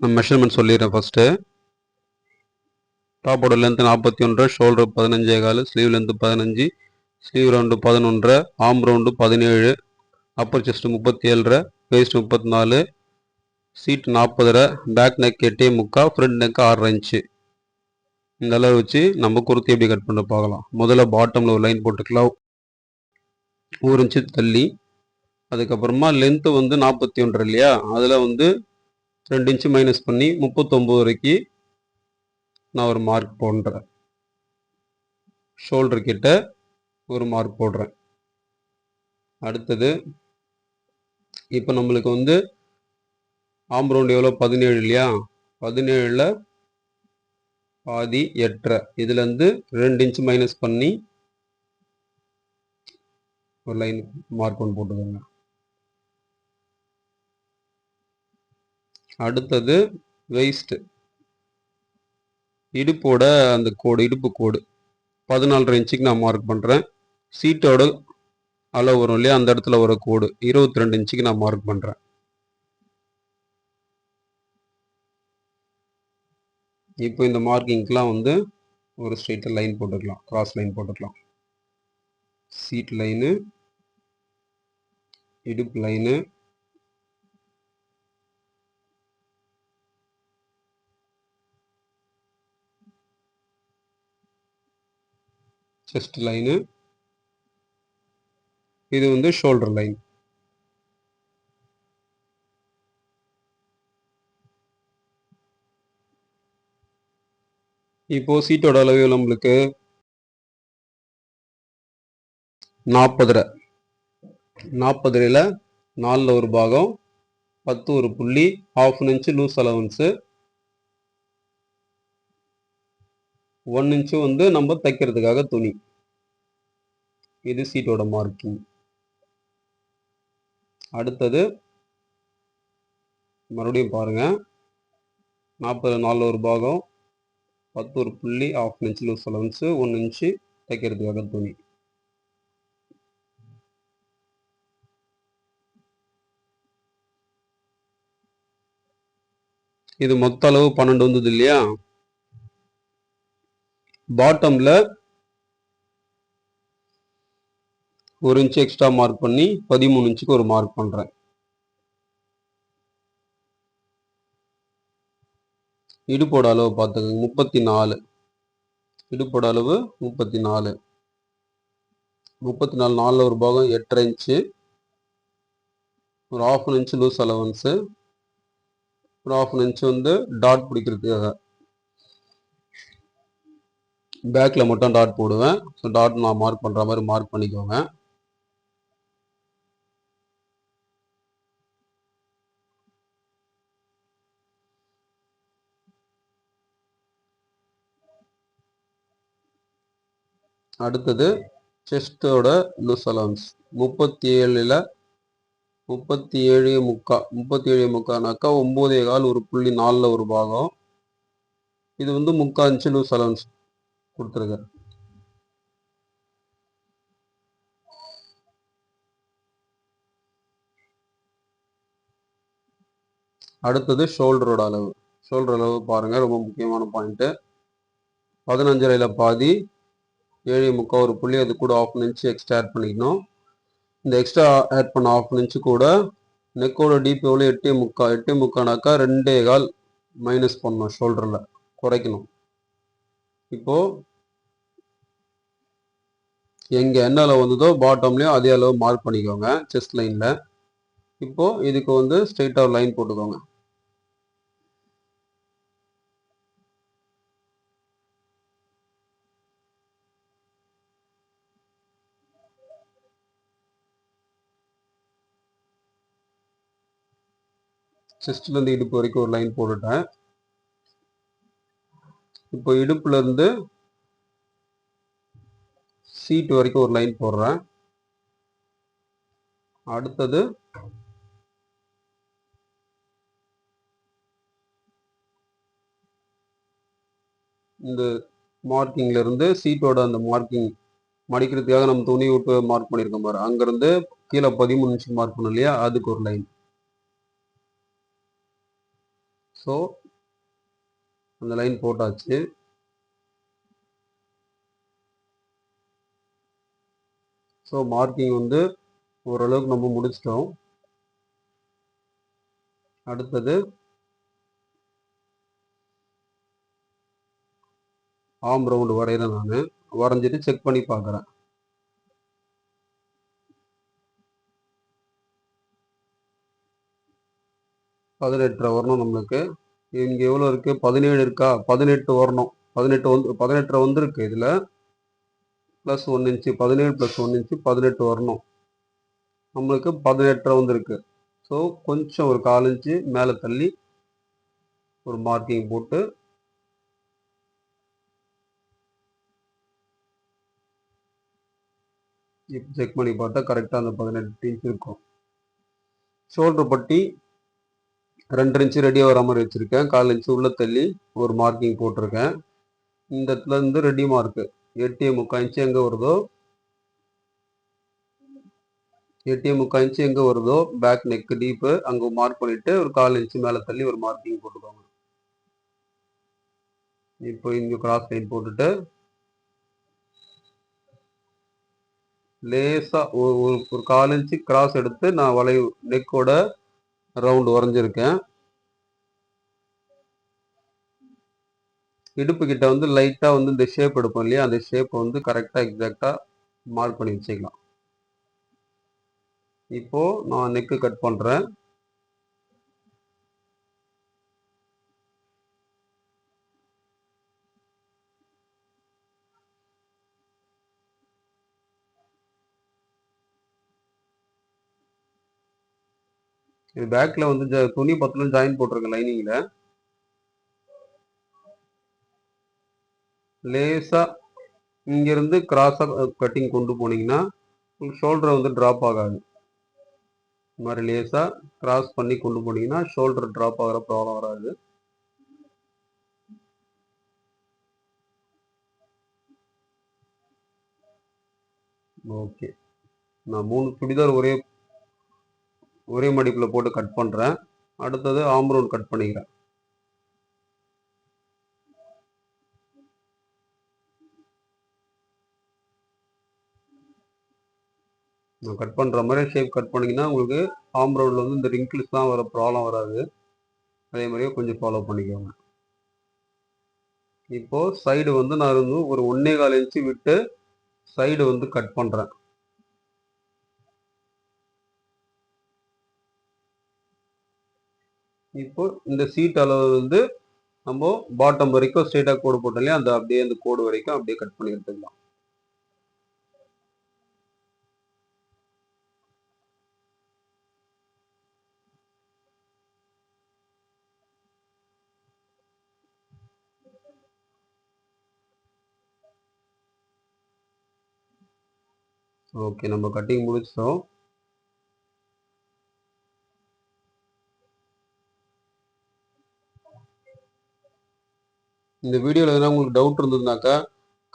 நான் மெஷர்மெண்ட் சொல்லிடுறேன் first டாப்போட length நாற்பத்தி ஒன்று ஷோல்டர் பதினஞ்சே கால் ஸ்லீவ் லென்த்து பதினஞ்சு ஸ்லீவ் ரவுண்டு பதினொன்றரை ஆம் ரவுண்டு பதினேழு அப்பர் செஸ்ட் முப்பத்தி ஏழரை வேஸ்ட் முப்பத்தி நாலு சீட் நாற்பதரை பேக் நெக் எட்டே முக்கா ஃப்ரண்ட் நெக் ஆறரை இன்ச்சு இந்த அளவு வச்சு நம்ம குர்த்தி எப்படி கட் பண்ண பார்க்கலாம். முதல்ல பாட்டமில் ஒரு லைன் போட்டுக்கலாம். ஒரு இன்ச்சு தள்ளி. அதுக்கப்புறமா லென்த்து வந்து நாற்பத்தி ஒன்று இல்லையா? அதில் வந்து ரெண்டு இன்ச்சு மைனஸ் பண்ணி முப்பத்தொம்போது வரைக்கும் நான் ஒரு மார்க் போடுறேன். ஷோல்டர்கிட்ட ஒரு மார்க் போடுறேன். அடுத்தது இப்போ நம்மளுக்கு வந்து ஆம் ரவுண்ட் எவ்வளோ பதினேழு இல்லையா? பதினேழில் பாதி எட்டரை. இதுலேருந்து ரெண்டு இன்ச் மைனஸ் பண்ணி ஒரு லைன் மார்க் ஒன்று போட்டுக்கோங்க. அடுத்தது வெயிஸ்ட் இடுப்போட அந்த கோடு இடுப்பு கோடு. பதினாலரை இன்ச்சுக்கு நான் மார்க் பண்ணுறேன் சீட்டோட அளவு வரும் இல்லையா? அந்த இடத்துல வர கோடு. இருபத்தி ரெண்டு இன்ச்சுக்கு நான் மார்க் பண்ணுறேன் இப்போ இந்த மார்க்கிங்க்கெலாம் வந்து ஒரு ஸ்ட்ரெயிட்டாக லைன் போட்டுக்கலாம். கிராஸ் லைன் போட்டுக்கலாம். சீட் லைனு இடுப்பு லைனு செஸ்ட் லைனு இது வந்து ஷோல்டர் லைன் இப்போ சீட்டோட அளவு நம்மளுக்கு? நாற்பதுரை நாற்பதுரையில் நாலில் ஒரு பாகம் பத்து ஒரு புள்ளி half inch loose allowance one inch வந்து நம்ம தைக்கிறதுக்காக துணி. இது சீட்டோட மார்க்கிங் அடுத்தது மறுபடியும் பாருங்க. நாற்பது நாலு ஒரு பாகம் பத்து ஒரு புள்ளி half inch loose allowance one inch தைக்கிறதுக்காக துணி. இது மொத்த அளவு பன்னெண்டு வந்தது இல்லையா? பாட்டமில் ஒரு இன்ச் எக்ஸ்ட்ரா மார்க் பண்ணி பதிமூணு இன்ச்சுக்கு ஒரு மார்க் பண்ணுறேன் இடுப்போட அளவு பார்த்துக்கோங்க முப்பத்தி நாலு இடுப்போட அளவு முப்பத்தி நாலு முப்பத்தி நாலு நாலில் ஒரு பாகம் எட்டரை இன்ச்சு ஒரு ஆஃப் இன்ச் லூஸ் அலவன்ஸு ஒரு ஆஃப் இன்ச் வந்து டாட் பிடிக்கிறதுக்காக. பேக்கில் மட்டும் டாட் போடுவேன். ஸோ டாட் நான் மார்க் பண்ணுற மாதிரி மார்க் பண்ணிக்கோங்க. அடுத்தது செஸ்டோட லூஸ் அலவன்ஸ் முப்பத்தி ஏழில் முப்பத்தி ஏழு முக்கா முப்பத்தி ஏழு முக்கானாக்கா ஒம்போதே கால் ஒரு புள்ளி நாலில் ஒரு பாகம். இது வந்து முக்கா இன்ச்சு லூஸ் அலவன்ஸ் கொடுத்துருக்கேன் அடுத்தது ஷோல்டரோட அளவு. ஷோல்டர் அளவு பாருங்க ரொம்ப முக்கியமான பாயிண்ட்டு பதினஞ்சரையில் பாதி ஏழு முக்கால் ஒரு புள்ளி அது கூட ஆஃப் இன்ச்சு எக்ஸ்ட்ரா ஆட் பண்ணிக்கணும். இந்த எக்ஸ்ட்ரா ஆட் பண்ண ஆஃப் இன்ச்சு கூட நெக்கோட டீப் எவ்வளோ எட்டே முக்கா எட்டே முக்கானாக்கா ரெண்டே கால் மைனஸ் பண்ணணும் ஷோல்டரில் குறைக்கணும். இப்போது எங்கே என்ன அளவு வந்ததோ பாட்டம்லேயும் அதே அளவு மார்க் பண்ணிக்கோங்க செஸ்ட் லைனில் இப்போது இதுக்கு வந்து ஸ்ட்ரெயிட்டாக ஒரு லைன் போட்டுக்கோங்க. செஸ்ட்லேருந்து இடுப்பு வரைக்கும் ஒரு லைன் போட்டுட்டேன். இப்போ இடுப்புலேருந்து சீட்டு வரைக்கும் ஒரு லைன் போடுறேன். அடுத்தது இந்த மார்க்கிங்ல இருந்து சீட்டோட அந்த மார்க்கிங் மடிக்கிறதுக்காக நம்ம துணி விட்டு மார்க் பண்ணியிருக்கோம் பாரு. அங்கேருந்து கீழே பதிமூணு இன்ச்சு மார்க் பண்ணோம் இல்லையா? அதுக்கு ஒரு லைன் ஸோ அந்த லைன் போட்டாச்சு. ஸோ மார்க்கிங் வந்து ஓரளவுக்கு நம்ம முடிச்சிட்டோம். அடுத்தது ஆம் ரவுண்டு வரைகிறேன் நான். வரைஞ்சிட்டு செக் பண்ணி பார்க்குறேன் பதினெட்டரை வரணும் நம்மளுக்கு. இங்கே எவ்வளோ இருக்குது பதினேழு இருக்கா? பதினெட்டு வரணும். பதினெட்டு வந்து பதினெட்டரை வந்திருக்கு இதில். ப்ளஸ் ஒன் இன்ச்சு பதினேழு ப்ளஸ் ஒன் இன்ச்சு பதினெட்டு வரணும். நம்மளுக்கு பதினெட்டரை வந்திருக்கு. ஸோ கொஞ்சம் ஒரு கால் இன்ச்சு மேலே தள்ளி ஒரு மார்க்கிங் போட்டு இப்போ செக் பண்ணி பார்த்தா கரெக்டாக அந்த பதினெட்டு இன்ச் இருக்கும். ஷோல்டர் பட்டி ரெண்டு இன்ச்சு ரெடியாக வர மாதிரி வச்சுருக்கேன். கால் இன்ச்சு உள்ளே தள்ளி ஒரு மார்க்கிங் போட்டிருக்கேன். இந்த இடத்துல இருந்து ரெடி மார்க்கு எட்டு முக்கால் இன்ச்சு எங்கே வருதோ? எட்டு முக்கால் இன்ச்சு எங்கே வருதோ? பேக் நெக் டீப்பு அங்கே மார்க் பண்ணிவிட்டு ஒரு கால் இன்ச்சு மேலே தள்ளி ஒரு மார்க்கிங் போட்டுக்கோங்க. இப்போ இங்கே கிராஸ் லைன் போட்டுட்டு லேசாக ஒரு ஒரு கால் இன்ச்சு கிராஸ் எடுத்து நான் வளைவு நெக்கோட ரவுண்டு வரைஞ்சிருக்கேன். இடுப்பு கிட்ட வந்து லைட்டாக வந்து இந்த ஷேப் எடுப்போம் இல்லையா? அந்த ஷேப்பை வந்து கரெக்டாக எக்ஸாக்டாக மார்க் பண்ணி வச்சுக்கலாம். இப்போ நான் நெக்கு கட் பண்ணுறேன் இது பேக்கில் வந்து ஜ- துணி பத்தில் ஜாயின் போட்டிருக்கேன் லைனிங்கில் லேசாக இங்கேருந்து கிராஸாக கட்டிங் கொண்டு போனீங்கன்னா உங்களுக்கு ஷோல்டரை வந்து ட்ராப் ஆகாது. இந்த மாதிரி லேசாக கிராஸ் பண்ணி கொண்டு போனீங்கன்னா ஷோல்டர் ட்ராப் ஆகிற ப்ராப்ளம் வராது. ஓகே நான் மூணு சுடிதார் ஒரே ஒரே மடிப்பில் போட்டு கட் பண்ணுறேன் அடுத்தது ஆம்ரவுண்ட் கட் பண்ணிக்கிறேன். கட் பண்ணுற மாதிரி ஷேப் கட் பண்ணிங்கன்னா உங்களுக்கு ஆம்ரவுண்டில் வந்து இந்த ரிங்கிள்ஸ்லாம் வர ப்ராப்ளம் வராது. அதே மாதிரியே கொஞ்சம் ஃபாலோ பண்ணிக்கோங்க. இப்போது சைடு வந்து நான் வந்து ஒரு ஒன்னே கால் இன்ச்சு விட்டு சைடு வந்து கட் பண்ணுறேன் இப்போ இந்த சீட் அளவு வந்து நம்ம பாட்டம் வரைக்கும் ஸ்ட்ரெயிட்டாக கோடு போட்டோம் இல்லையா? அந்த அப்படியே அந்த கோடு வரைக்கும் அப்படியே கட் பண்ணி எடுத்துக்கலாம் ஓகே நம்ம கட்டிங் முடிச்சிட்டோம். இந்த வீடியோவில் எதனா உங்களுக்கு டவுட் இருந்ததுனாக்கா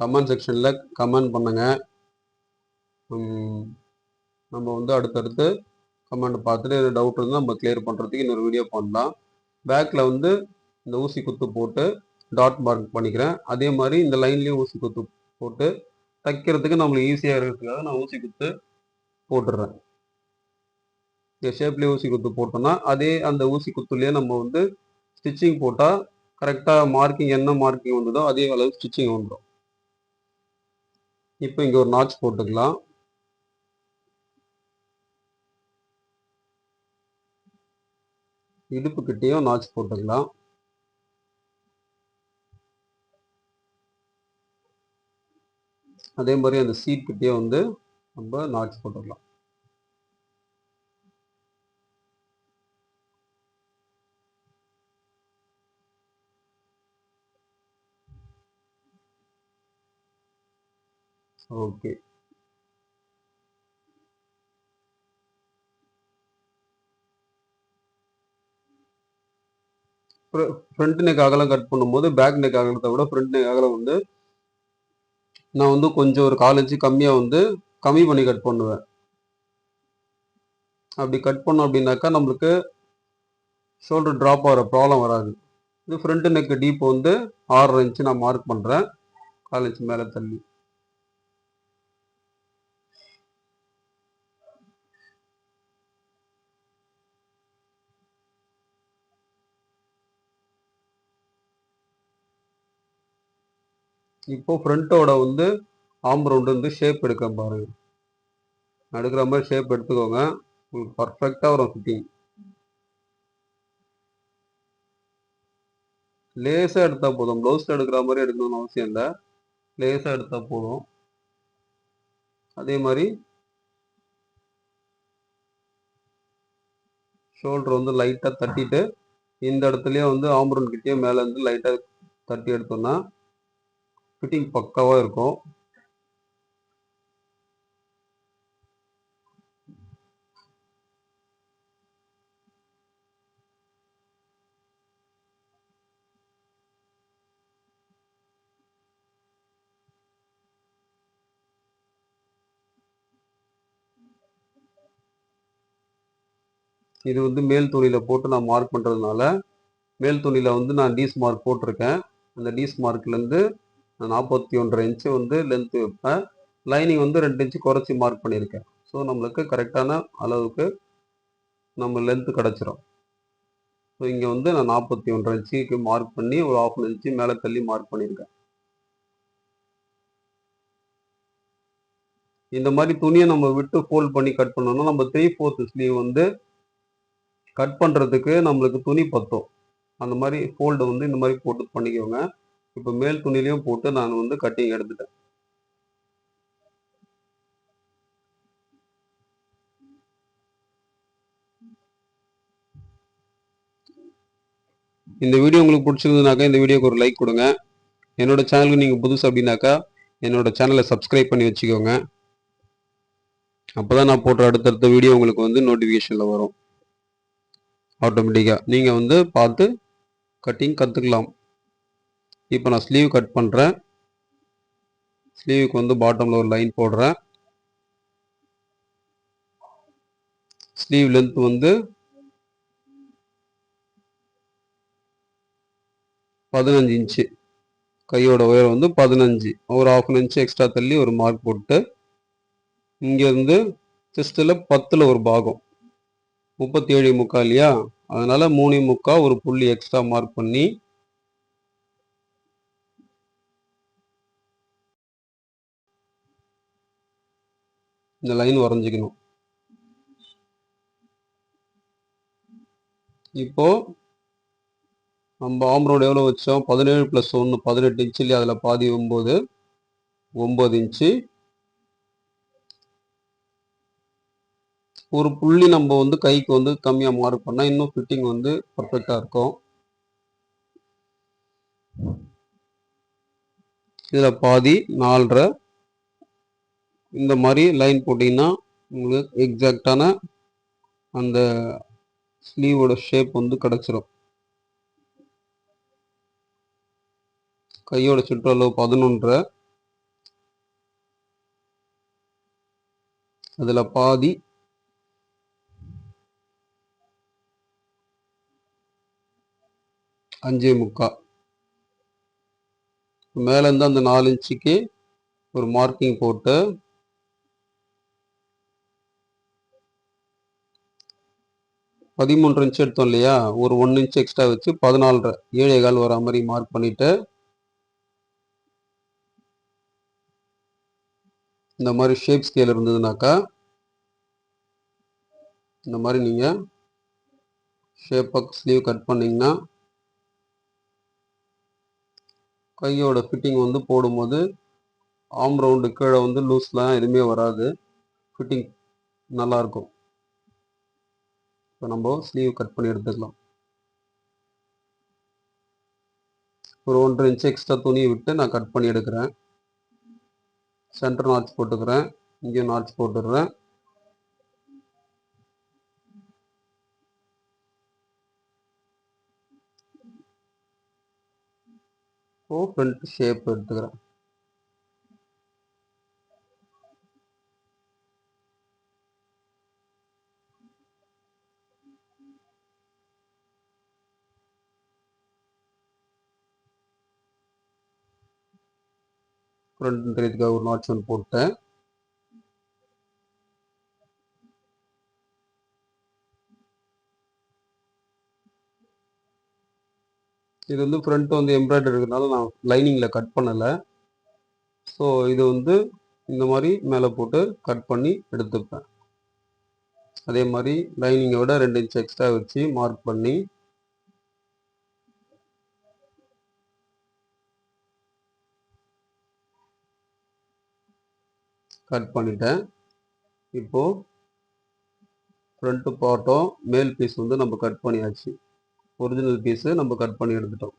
கமெண்ட் செக்ஷனில் கமெண்ட் பண்ணுங்கள் நம்ம வந்து அடுத்தடுத்து கமெண்ட் பார்த்துட்டு எதாவது டவுட் இருந்தால் நம்ம கிளியர் பண்ணுறதுக்கு இன்னொரு வீடியோ பண்ணலாம். பேக்கில் வந்து இந்த ஊசி குத்து போட்டு டாட் மார்க் பண்ணிக்கிறேன். அதே மாதிரி இந்த லைன்லேயும் ஊசி குத்து போட்டு தைக்கிறதுக்கு நம்மளுக்கு ஈஸியாக இருக்கிறதுக்காக நான் ஊசி குத்து போட்டுடுறேன் இந்த ஷேப்லேயே ஊசி குத்து போட்டோம்னா அதே அந்த ஊசி குத்துலேயே நம்ம வந்து ஸ்டிச்சிங் போட்டால் கரெக்டாக மார்க்கிங் என்ன மார்க்கிங் வந்ததோ அதே அளவு ஸ்டிச்சிங் வந்துடும் இப்போ இங்கே ஒரு நாச் போட்டுக்கலாம். இடுப்புக்கிட்டேயும் நாச் போட்டுக்கலாம். அதே மாதிரி அந்த சீட் கிட்டேயும் வந்து நம்ம நாட்ஸ் போட்டுடலாம். ஓகே ஃப்ரண்ட் நெக் அகலம் கட் பண்ணும்போது பேக் நெக் அகலத்தை விட ஃப்ரண்ட் நெக் அகலம் வந்து நான் வந்து கொஞ்சம் ஒரு கால் இன்ச்சு கம்மியாக வந்து கம்மி பண்ணி கட் பண்ணுவேன். அப்படி கட் பண்ணோம் அப்படின்னாக்கா நம்மளுக்கு ஷோல்டர் ட்ராப் ஆகிற ப்ராப்ளம் வராது. இது ஃப்ரண்ட் நெக்கு டீப் வந்து ஆறரை இன்ச்சு நான் மார்க் பண்ணுறேன் கால் இன்ச்சு மேலே தள்ளி. இப்போ ஃப்ரண்ட்டோட வந்து ஆம் ரவுண்டு வந்து ஷேப் எடுக்க பாருங்க எடுக்கிற மாதிரி ஷேப் எடுத்துக்கோங்க. உங்களுக்கு பர்ஃபெக்டாக வரும் ஃபிட்டிங் லேசாக எடுத்தால் போதும். ப்ளவுஸில் எடுக்கிற மாதிரி எடுக்கணும்னு அவசியம் இல்லை. லேசாக எடுத்தால் போதும். அதே மாதிரி ஷோல்டர் வந்து லைட்டாக தட்டிட்டு இந்த இடத்துலயே வந்து ஆம்பரன் கிட்டேயே மேலே இருந்து லைட்டாக தட்டி எடுத்தோம்னா ஃபிட்டிங் பக்காவாக இருக்கும். இது வந்து மேல் துணியில் போட்டு நான் மார்க் பண்ணுறதுனால மேல் துணியில் வந்து நான் டீஸ் மார்க் போட்டிருக்கேன். அந்த டீஸ் மார்க்லேருந்து நாற்பத்தி ஒன்றரை இன்ச்சு வந்து லென்த்து வைப்பேன். லைனிங் வந்து ரெண்டு இன்ச்சு குறைச்சி மார்க் பண்ணியிருக்கேன். ஸோ நம்மளுக்கு கரெக்டான அளவுக்கு நம்ம லென்த்து கிடச்சிரும். ஸோ இங்கே வந்து நான் நாற்பத்தி ஒன்றரை இன்ச்சுக்கு மார்க் பண்ணி ஒரு ஆஃப் இன்ச்சு மேலே தள்ளி மார்க் பண்ணியிருக்கேன். இந்த மாதிரி துணியை நம்ம விட்டு ஃபோல்ட் பண்ணி கட் பண்ணோம்னா நம்ம த்ரீ ஃபோர்த் ஸ்லீவ் வந்து கட் பண்ணுறதுக்கு நம்மளுக்கு துணி பத்தும். அந்த மாதிரி ஃபோல்டு வந்து இந்த மாதிரி போட்டு பண்ணிக்கோங்க. இப்போ மேல் துணிலையும் போட்டு நான் வந்து கட்டிங் எடுத்துட்டேன். இந்த வீடியோ உங்களுக்கு பிடிச்சிருந்ததுனாக்கா இந்த வீடியோக்கு ஒரு லைக் கொடுங்க. என்னோட சேனலுக்கு நீங்கள் புதுசு அப்படின்னாக்கா என்னோட சேனலை சப்ஸ்கிரைப் பண்ணி வச்சுக்கோங்க. அப்போ தான் நான் போடுற அடுத்தடுத்த வீடியோ உங்களுக்கு வந்து நோட்டிஃபிகேஷனில் வரும். ஆட்டோமேட்டிக்காக நீங்கள் வந்து பார்த்து கட்டிங் கற்றுக்கலாம் இப்போ நான் ஸ்லீவ் கட் பண்ணுறேன் ஸ்லீவுக்கு வந்து பாட்டமில் ஒரு லைன் போடுறேன். ஸ்லீவ் லென்த் வந்து பதினஞ்சு இன்ச்சு கையோட உயரம் வந்து பதினஞ்சு. ஒரு ஆஃப் அன் இன்ச்சு எக்ஸ்ட்ரா தள்ளி ஒரு மார்க் போட்டு இங்கேருந்து செஸ்ட்டில் பத்தில் ஒரு பாகம். முப்பத்தி ஏழு முக்கா இல்லையா? அதனால் மூணு முக்கா ஒரு புள்ளி எக்ஸ்ட்ரா மார்க் பண்ணி இந்த லைன் வரைஞ்சிக்கணும். இப்போ நம்ம ஆம்ரோடு எவ்வளோ வச்சோம்? பதினேழு ப்ளஸ் ஒன்று பதினெட்டு இன்ச்சு இல்லையா? அதில் பாதி ஒம்பது ஒம்பது இன்ச்சு ஒரு புள்ளி நம்ம வந்து கைக்கு வந்து கம்மியாக மார்க் பண்ணால் இன்னும் ஃபிட்டிங் வந்து பர்ஃபெக்டாக இருக்கும். இதில் பாதி நாலரை இந்த மாதிரி லைன் போட்டிங்கன்னா உங்களுக்கு எக்ஸாக்டான அந்த ஸ்லீவோட ஷேப் வந்து கிடச்சிரும். கையோட சுற்றளவு பதினொன்றரை. அதில் பாதி அஞ்சே முக்கா. மேலேருந்து அந்த நாலு இன்ச்சுக்கு ஒரு மார்க்கிங் போட்டு பதிமூன்று இன்ச் எடுத்தோம் இல்லையா? ஒரு ஒன்று இன்ச் எக்ஸ்ட்ரா வச்சு பதினாலரை ஏழே கால் வர மாதிரி மார்க் பண்ணிவிட்டு இந்த மாதிரி ஷேப் ஸ்கேல் இருந்ததுனாக்கா இந்த மாதிரி நீங்கள் ஷேப்பாக ஸ்லீவ் கட் பண்ணிங்கன்னா கையோட ஃபிட்டிங் வந்து போடும்போது ஆம் ரவுண்டு கீழே வந்து லூஸ்லாம் எதுவுமே வராது. ஃபிட்டிங் நல்லாயிருக்கும் இப்போ நம்ம ஸ்லீவ் கட் பண்ணி எடுத்துக்கலாம். ஒரு ஒன்றரை இன்ச்சு எக்ஸ்ட்ரா துணி விட்டு நான் கட் பண்ணி எடுக்கிறேன். சென்டர் நாட்ச் போட்டுக்கிறேன். இங்கேயும் நாட்ச் போட்டுடுறேன். இப்போ ஃப்ரண்ட் ஷேப் எடுத்துக்கிறேன். ஃப்ரண்ட் ஒரு நாட்ச் ஒன்று போட்டேன். இது வந்து ஃப்ரண்ட் வந்து எம்ப்ராய்டரி இருக்கிறதுனால நான் லைனிங்கில் கட் பண்ணலை. ஸோ இது வந்து இந்த மாதிரி மேலே போட்டு கட் பண்ணி எடுத்துப்பேன். அதே மாதிரி லைனிங்கை விட ரெண்டு இன்ச் எக்ஸ்ட்ரா வச்சு மார்க் பண்ணி கட் பண்ணிட்டேன். இப்போது ஃப்ரண்ட்டு பார்ட்டும் மேல் பீஸ் வந்து நம்ம கட் பண்ணியாச்சு. ஒரிஜினல் பீஸு நம்ம கட் பண்ணி எடுத்துட்டோம்.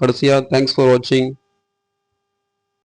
கடைசியாக தேங்க்ஸ் ஃபார் வாட்சிங்